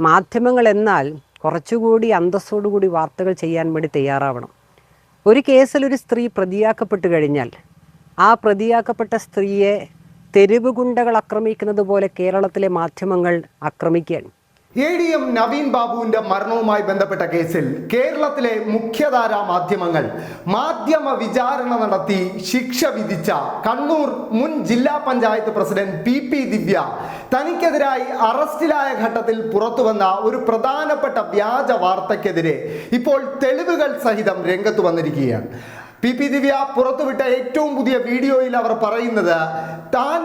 മാധ്യമങ്ങൾ എന്നാൽ കുറച്ചുകൂടി അന്തസ്സോടുകൂടി വാർത്തകൾ ചെയ്യാൻ വേണ്ടി തയ്യാറാവണം. ഒരു കേസിൽ ഒരു സ്ത്രീ പ്രതിയാക്കപ്പെട്ടു കഴിഞ്ഞാൽ ആ പ്രതിയാക്കപ്പെട്ട സ്ത്രീയെ തെരുവ് ഗുണ്ടകൾ ആക്രമിക്കുന്നത് പോലെ കേരളത്തിലെ മാധ്യമങ്ങൾ ആക്രമിക്കുകയാണ്. എ ഡി എം നവീൻ ബാബുവിന്റെ മരണവുമായി ബന്ധപ്പെട്ട കേസിൽ കേരളത്തിലെ മുഖ്യധാരാ മാധ്യമങ്ങൾ മാധ്യമ വിചാരണ നടത്തി ശിക്ഷ വിധിച്ച കണ്ണൂർ മുൻ ജില്ലാ panchayat president P P Divya തനിക്കെതിരായി അറസ്റ്റിലായ ഘട്ടത്തിൽ പുറത്തുവന്ന ഒരു പ്രധാനപ്പെട്ട വ്യാജ വാർത്തയ്ക്കെതിരെ ഇപ്പോൾ തെളിവുകൾ സഹിതം രംഗത്ത് വന്നിരിക്കുകയാണ്. പി പി ദിവ്യ പുറത്തുവിട്ട ഏറ്റവും പുതിയ വീഡിയോയിൽ അവർ പറയുന്നത് താൻ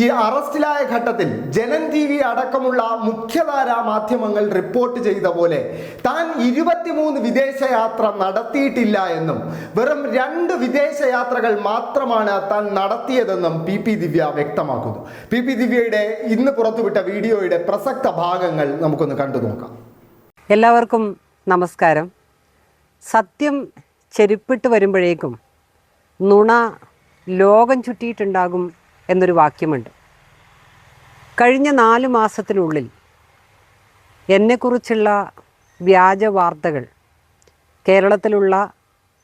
ഈ അറസ്റ്റിലായ ഘട്ടത്തിൽ ജനൻ ടി വി അടക്കമുള്ള മുഖ്യധാരാ മാധ്യമങ്ങൾ റിപ്പോർട്ട് ചെയ്ത പോലെ താൻ ഇരുപത്തിമൂന്ന് വിദേശയാത്ര നടത്തിയിട്ടില്ല എന്നും വെറും രണ്ട് വിദേശയാത്രകൾ മാത്രമാണ് താൻ നടത്തിയതെന്നും പി പി ദിവ്യ വ്യക്തമാക്കുന്നു. പി പി ദിവ്യയുടെ ഇന്ന് പുറത്തുവിട്ട വീഡിയോയുടെ പ്രസക്ത ഭാഗങ്ങൾ നമുക്കൊന്ന് കണ്ടു നോക്കാം. എല്ലാവർക്കും നമസ്കാരം. സത്യം ചെരുപ്പിട്ട് വരുമ്പോഴേക്കും നുണ ലോകം ചുറ്റിയിട്ടുണ്ടാകും എന്നൊരു വാക്യമുണ്ട്. കഴിഞ്ഞ നാല് മാസത്തിനുള്ളിൽ എന്നെക്കുറിച്ചുള്ള വ്യാജ വാർത്തകൾ കേരളത്തിലുള്ള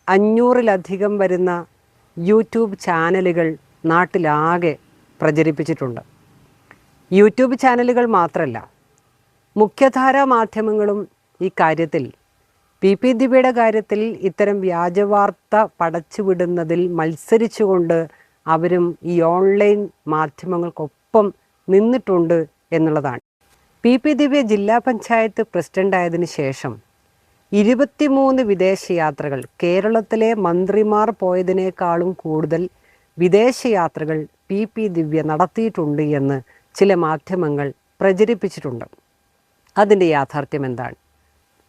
അഞ്ഞൂറിലധികം വരുന്ന യൂട്യൂബ് ചാനലുകൾ നാട്ടിലാകെ പ്രചരിപ്പിച്ചിട്ടുണ്ട്. യൂട്യൂബ് ചാനലുകൾ മാത്രമല്ല മുഖ്യധാരാ മാധ്യമങ്ങളും ഈ കാര്യത്തിൽ പി പി ദിബയുടെ കാര്യത്തിൽ ഇത്തരം വ്യാജവാർത്ത പടച്ചുവിടുന്നതിൽ മത്സരിച്ചുകൊണ്ട് അവരും ഈ ഓൺലൈൻ മാധ്യമങ്ങൾക്കൊപ്പം നിന്നിട്ടുണ്ട് എന്നുള്ളതാണ്. പി പി ദിവ്യ ജില്ലാ പഞ്ചായത്ത് പ്രസിഡന്റ് ആയതിനു ശേഷം ഇരുപത്തിമൂന്ന് വിദേശയാത്രകൾ കേരളത്തിലെ മന്ത്രിമാർ പോയതിനേക്കാളും കൂടുതൽ വിദേശയാത്രകൾ പി പി ദിവ്യ നടത്തിയിട്ടുണ്ട് എന്ന് ചില മാധ്യമങ്ങൾ പ്രചരിപ്പിച്ചിട്ടുണ്ട്. അതിന്റെ യാഥാർത്ഥ്യം എന്താണ്?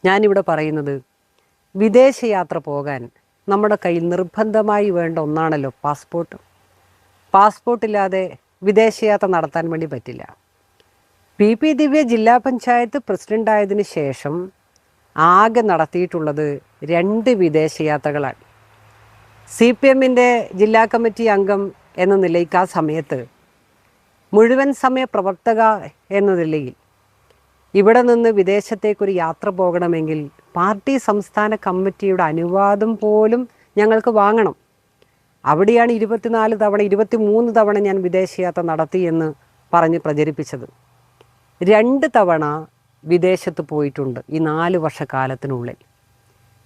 ഞാനിവിടെ പറയുന്നത് വിദേശയാത്ര പോകാൻ നമ്മുടെ കയ്യിൽ നിർബന്ധമായി വേണ്ട ഒന്നാണല്ലോ പാസ്പോർട്ട്. പാസ്പോർട്ട് ഇല്ലാതെ വിദേശയാത്ര നടത്താൻ വേണ്ടി പറ്റില്ല. പി. പി. ദിവ്യ ജില്ലാ പഞ്ചായത്ത് പ്രസിഡന്റ് ആയതിനു ശേഷം ആകെ നടത്തിയിട്ടുള്ളത് രണ്ട് വിദേശയാത്രകളാണ്. സി പി എമ്മിന്റെ ജില്ലാ കമ്മിറ്റി അംഗം എന്ന നിലയ്ക്ക് ആ സമയത്ത് മുഴുവൻ സമയ പ്രവർത്തക എന്ന നിലയിൽ ഇവിടെ നിന്ന് വിദേശത്തേക്കൊരു യാത്ര പോകണമെങ്കിൽ പാർട്ടി സംസ്ഥാന കമ്മിറ്റിയുടെ അനുവാദം പോലും ഞങ്ങൾക്ക് വാങ്ങണം. അവിടെയാണ് ഇരുപത്തിനാല് തവണ ഇരുപത്തിമൂന്ന് തവണ ഞാൻ വിദേശയാത്ര നടത്തിയെന്ന് പറഞ്ഞ് പ്രചരിപ്പിച്ചത്. രണ്ട് തവണ വിദേശത്ത് പോയിട്ടുണ്ട് ഈ നാല് വർഷക്കാലത്തിനുള്ളിൽ.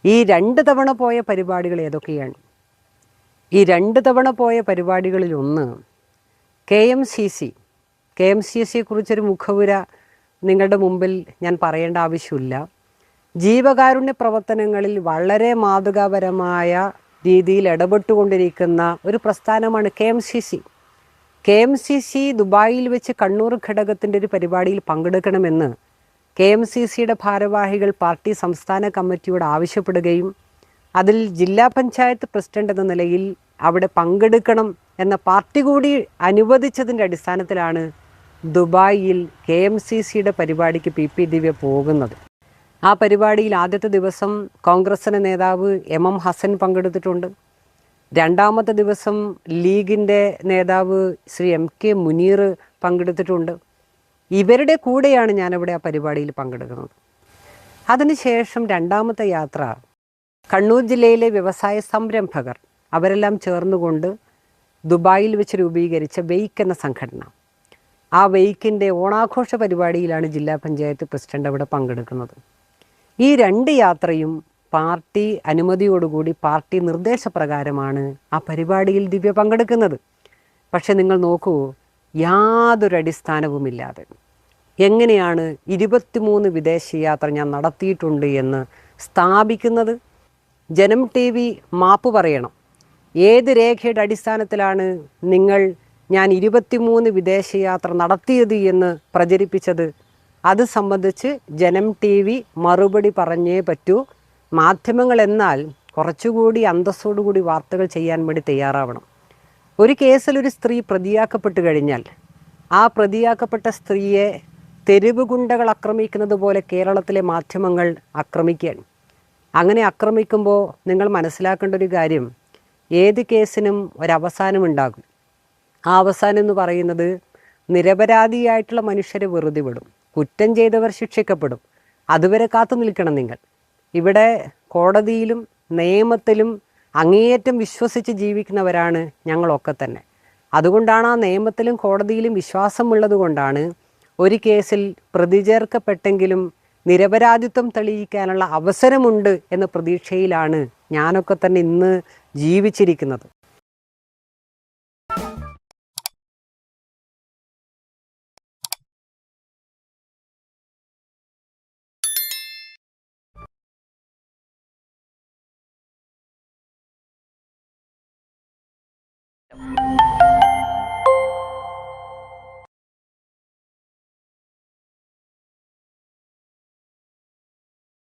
ഈ രണ്ട് തവണ പോയ പരിപാടികൾ ഏതൊക്കെയാണ്? ഈ രണ്ട് തവണ പോയ പരിപാടികളിലൊന്ന് K M C C. K M C സിയെക്കുറിച്ചൊരു മുഖവുര നിങ്ങളുടെ മുമ്പിൽ ഞാൻ പറയേണ്ട ആവശ്യമില്ല. ജീവകാരുണ്യ പ്രവർത്തനങ്ങളിൽ വളരെ മാതൃകാപരമായ രീതിയിൽ ഇടപെട്ടുകൊണ്ടിരിക്കുന്ന ഒരു പ്രസ്ഥാനമാണ് K M C C. K M C C ദുബായിൽ വെച്ച് കണ്ണൂർ ഘടകത്തിന്റെ ഒരു പരിപാടിയിൽ പങ്കെടുക്കണമെന്ന് കെ എം സി സിയുടെ ഭാരവാഹികൾ പാർട്ടി സംസ്ഥാന കമ്മിറ്റിയോട് ആവശ്യപ്പെടുകയും അതിൽ ജില്ലാ പഞ്ചായത്ത് പ്രസിഡന്റ് എന്ന നിലയിൽ അവിടെ പങ്കെടുക്കണം എന്ന പാർട്ടി കൂടി അനുവദിച്ചതിന്റെ അടിസ്ഥാനത്തിലാണ് ദുബായിൽ കെ എം സി സിയുടെ പരിപാടിക്ക് പി. പി. ദിവ്യ പോകുന്നത്. ആ പരിപാടിയിൽ ആദ്യത്തെ ദിവസം കോൺഗ്രസിന്റെ നേതാവ് എം എം ഹസൻ പങ്കെടുത്തിട്ടുണ്ട്. രണ്ടാമത്തെ ദിവസം ലീഗിന്റെ നേതാവ് ശ്രീ എം കെ മുനീർ പങ്കെടുത്തിട്ടുണ്ട്. ഇവരുടെ കൂടെയാണ് ഞാനിവിടെ ആ പരിപാടിയിൽ പങ്കെടുക്കുന്നത്. അതിനുശേഷം രണ്ടാമത്തെ യാത്ര കണ്ണൂർ ജില്ലയിലെ വ്യവസായ സംരംഭകർ അവരെല്ലാം ചേർന്നുകൊണ്ട് ദുബായിൽ വെച്ച് രൂപീകരിച്ച വെയ്ക്ക് എന്ന സംഘടന. ആ വെയ്ക്കിന്റെ ഓണാഘോഷ പരിപാടിയിലാണ് ജില്ലാ പഞ്ചായത്ത് പ്രസിഡന്റ് അവിടെ പങ്കെടുക്കുന്നത്. ഈ രണ്ട് യാത്രയും പാർട്ടി അനുമതിയോടുകൂടി പാർട്ടി നിർദ്ദേശപ്രകാരമാണ് ആ പരിപാടിയിൽ ദിവ്യ പങ്കെടുക്കുന്നത്. പക്ഷെ നിങ്ങൾ നോക്കൂ യാതൊരു അടിസ്ഥാനവുമില്ലാതെ എങ്ങനെയാണ് ഇരുപത്തിമൂന്ന് വിദേശയാത്ര ഞാൻ നടത്തിയിട്ടുണ്ട് എന്ന് സ്ഥാപിക്കുന്നത്? ജനം ടി വി മാപ്പ് പറയണം. ഏത് രേഖയുടെ അടിസ്ഥാനത്തിലാണ് നിങ്ങൾ ഞാൻ ഇരുപത്തിമൂന്ന് വിദേശയാത്ര നടത്തിയത് എന്ന് പ്രചരിപ്പിച്ചത്? അത് സംബന്ധിച്ച് ജനം ടി വി മറുപടി പറഞ്ഞേ പറ്റൂ. മാധ്യമങ്ങൾ എന്നാൽ കുറച്ചുകൂടി അന്തസ്സോടുകൂടി വാർത്തകൾ ചെയ്യാൻ വേണ്ടി തയ്യാറാവണം. ഒരു കേസിൽ ഒരു സ്ത്രീ പ്രതിയാക്കപ്പെട്ട് കഴിഞ്ഞാൽ ആ പ്രതിയാക്കപ്പെട്ട സ്ത്രീയെ തെരുവ് ഗുണ്ടകൾ ആക്രമിക്കുന്നത് പോലെ കേരളത്തിലെ മാധ്യമങ്ങൾ ആക്രമിക്കുകയാണ്. അങ്ങനെ ആക്രമിക്കുമ്പോൾ നിങ്ങൾ മനസ്സിലാക്കേണ്ട ഒരു കാര്യം ഏത് കേസിനും ഒരവസാനം ഉണ്ടാകും. ആ അവസാനം എന്ന് പറയുന്നത് നിരപരാധിയായിട്ടുള്ള മനുഷ്യരെ വെറുതെ വിടും. കുറ്റം ചെയ്തവർ ശിക്ഷിക്കപ്പെടും. അതുവരെ കാത്തു നിൽക്കണം നിങ്ങൾ. ഇവിടെ കോടതിയിലും നിയമത്തിലും അങ്ങേയറ്റം വിശ്വസിച്ച് ജീവിക്കുന്നവരാണ് ഞങ്ങളൊക്കെ തന്നെ. അതുകൊണ്ടാണ് ആ നിയമത്തിലും കോടതിയിലും വിശ്വാസമുള്ളത് കൊണ്ടാണ് ഒരു കേസിൽ പ്രതിചേർക്കപ്പെട്ടെങ്കിലും നിരപരാധിത്വം തെളിയിക്കാനുള്ള അവസരമുണ്ട് എന്ന പ്രതീക്ഷയിലാണ് ഞാനൊക്കെ തന്നെ ഇന്ന് ജീവിച്ചിരിക്കുന്നത്.